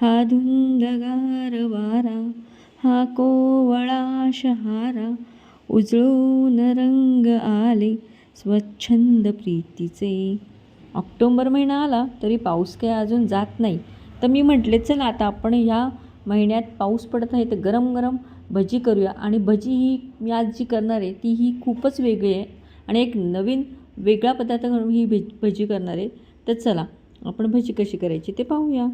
हा धुंदगार वारा हा कोवळा शहारा उजळून रंग आले स्वच्छंद प्रीतीचे. ऑक्टोंबर महिना आला तरी पाऊस काही अजून जात नाही. तर मी म्हटले चला आता आपण ह्या महिन्यात पाऊस पडत आहे तर गरम गरम भजी करूया. आणि भजी ही मी आज जी करणार आहे ती ही खूपच वेगळी आहे. आणि एक नवीन वेगळा पदार्थ करून ही भजी करणार आहे. तर चला आपण भजी कशी करायची ते पाहूया.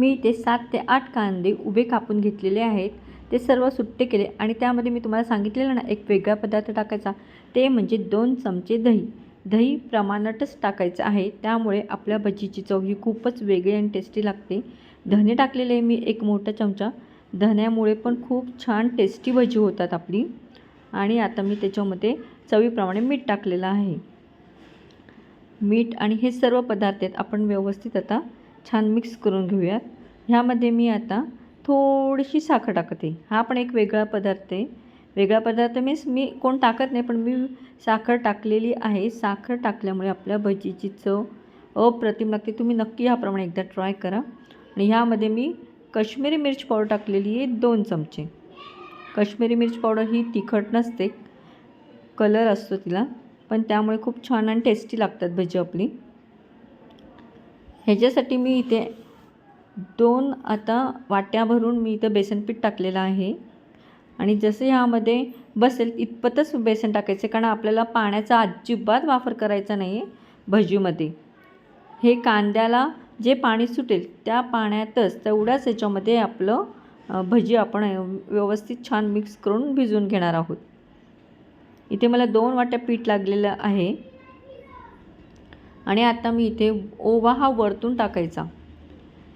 मी इथे सात ते आठ कांदे उभे कापून घेतलेले आहेत. ते सर्व सुट्टे केले आणि त्यामध्ये मी तुम्हाला सांगितलेलं ना एक वेगळा पदार्थ टाकायचा. ते म्हणजे दोन चमचे दही. दही प्रमाणातच टाकायचं आहे. त्यामुळे आपल्या भजीची चव ही खूपच वेगळी आणि टेस्टी लागते. धने टाकलेले आहे मी एक मोठा चमचा. धन्यामुळे पण खूप छान टेस्टी भजी होतात आपली. आणि आता मी त्याच्यामध्ये चवीप्रमाणे मीठ टाकलेलं आहे. मीठ आणि हे सर्व पदार्थ आहेत. आपण व्यवस्थित आता छान मिक्स करून घेऊयात. ह्यामध्ये मी आता थोडीशी साखर टाकते. हा पण एक वेगळा पदार्थ आहे. वेगळा पदार्थ मीन्स मी कोण टाकत नाही पण मी साखर टाकलेली आहे. साखर टाकल्यामुळे आपल्या भजीची चव अप्रतिम लागते. तुम्ही नक्की ह्याप्रमाणे एकदा ट्राय करा. आणि ह्यामध्ये मी कश्मीरी मिरच पावडर टाकलेली आहे दोन चमचे. कश्मीरी मिरच पावडर ही तिखट नसते. कलर असतो तिला. पण त्यामुळे खूप छान आणि टेस्टी लागतात भजी आपली. ह्याच्यासाठी मी इथे दोन आता वाट्या भरून मी इथं बेसनपीठ टाकलेलं आहे. आणि जसं ह्यामध्ये बसेल इतपतच बेसन टाकायचं कारण आपल्याला पाण्याचा अजिबात वापर करायचा नाही आहे भजीमध्ये. हे कांद्याला जे पाणी सुटेल त्या पाण्यातच तेवढ्याच याच्यामध्ये आपलं भजी आपण व्यवस्थित छान मिक्स करून भिजवून घेणार आहोत. इथे मला दोन वाट्या पीठ लागलेलं आहे. आणि आता मी इथे ओवा हा वरतून टाकायचा.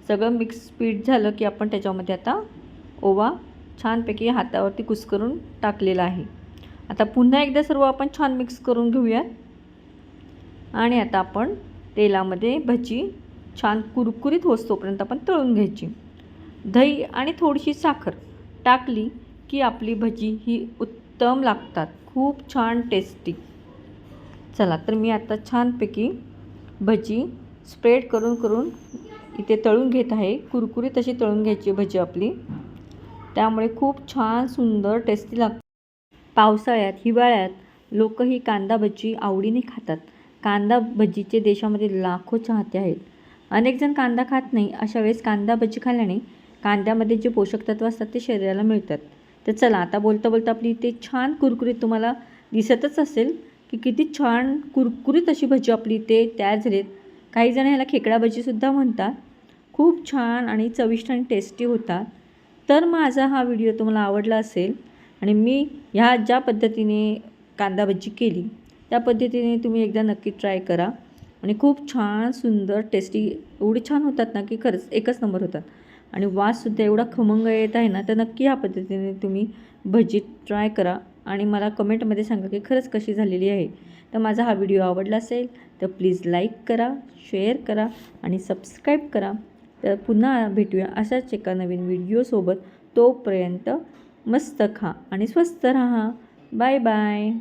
सगळं मिक्स पीठ झालं की आपण त्याच्यामध्ये आता ओवा छानपैकी हातावरती कुस्करून टाकलेला आहे. आता पुन्हा एकदा सर्व आपण छान मिक्स करून घेऊयात. आणि आता आपण तेलामध्ये भजी छान कुरकुरीत होतोपर्यंत आपण तळून घ्यायची. दही आणि थोडीशी साखर टाकली की आपली भजी ही उत्तम लागतात. खूप छान टेस्टी चला तर मी आता छानपैकी भजी स्प्रेड करून करून इथे तळून घेत आहे. कुरकुरीत अशी तळून घ्यायची भजी आपली. त्यामुळे खूप छान सुंदर टेस्टी लागते. पावसाळ्यात हिवाळ्यात लोक ही कांदा भजी आवडीने खातात. कांदा भजीचे देशामध्ये लाखो चाहते आहेत. अनेकजण कांदा खात नाही. अशा वेळेस कांदा भजी खाल्ल्याने कांद्यामध्ये जे पोषक तत्व असतात ते शरीराला मिळतात. तर चला आता बोलता बोलता आपली इथे छान कुरकुरीत तुम्हाला दिसतच असेल. की किती छान कुरकुरीत अशी भजी आपली इथे तयार झालीत. काही जण ह्याला खेकडा भजीसुद्धा म्हणतात. खूप छान आणि चविष्ट आणि टेस्टी होतात तर माझा हा व्हिडिओ तुम्हाला आवडला असेल आणि मी ह्या ज्या पद्धतीने कांदा भजी केली त्या पद्धतीने तुम्ही एकदा नक्की ट्राय करा. आणि खूप छान सुंदर टेस्टी एवढी छान होतात ना की खरंच एकच नंबर होतात. आणि वाससुद्धा एवढा खमंग येत आहे ना तर नक्की ह्या पद्धतीने तुम्ही भजी ट्राय करा. आणि मला कमेंटमध्ये सांगा की खरंच कशी झालेली आहे. तर माझा हा व्हिडिओ आवडला असेल तर प्लीज लाईक करा शेअर करा आणि सबस्क्राईब करा. तर पुन्हा भेटूया अशाच एका नवीन व्हिडिओसोबत. तोपर्यंत मस्त खा आणि स्वस्त राहा. Bye bye.